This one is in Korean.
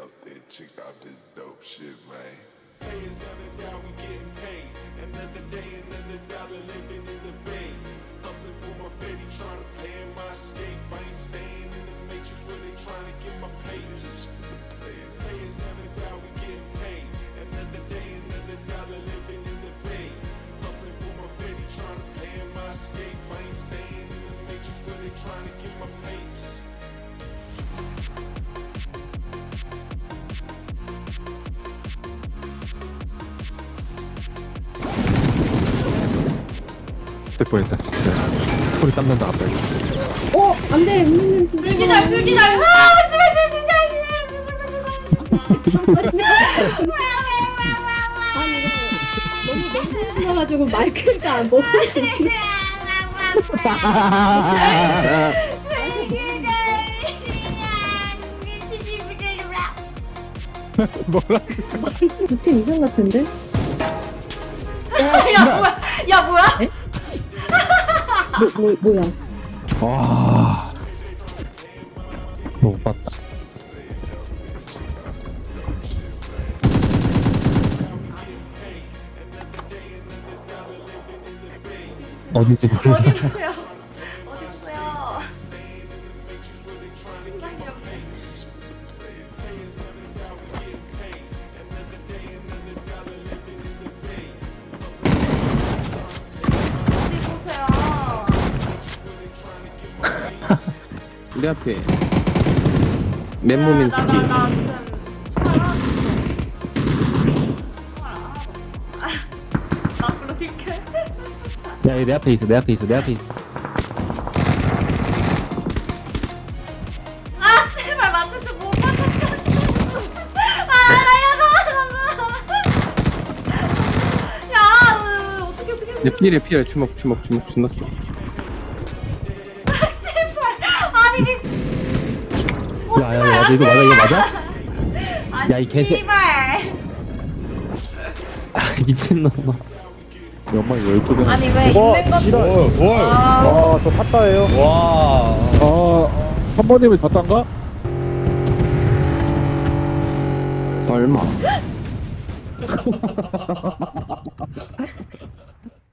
out there check out this dope shit, man. Payers never down, we getting paid. Another day, another dollar 될 뻔했다 진짜. 소리 땀난다 갑자기 어, 안 돼. 음, 줄기잘 줄기잘. 아 줄기잘 아니, 이거 너무 신나가지고 마이크가 안 먹고. 뭐라? 두팀 이상 같은데? 야 뭐야? 야 뭐야 뭐, 뭐, 뭐야? 와. 못 봤다. 어디지 어디 모르겠다 있어요? 어디 있어요? 신기하네요 어 우리 앞에 맨몸인 나, 나, 새끼 나 지금 총알 하나도 없어. 총알 하나도 없어. 나 앞으로 뛸게. 야내 앞에 있어 내 앞에 있어 내 앞에 있어 아, 씨발, 맞는지 못 맞췄어. 아, 날려서 맞았어. 야, 으, 어떻게, 어떻게. 내 피해 피해 주먹 주먹 주먹 존나 써 야야야 야, 이거 맞아 이거 맞아? 아, 야, 이 개새- 씨발. 아 미친놈아 연막 12개나 아니, 왜 있는 것도. 뭘, 뭘. 아, 아 저 탔다예요 와. 아 3번님은 졌단가? 설마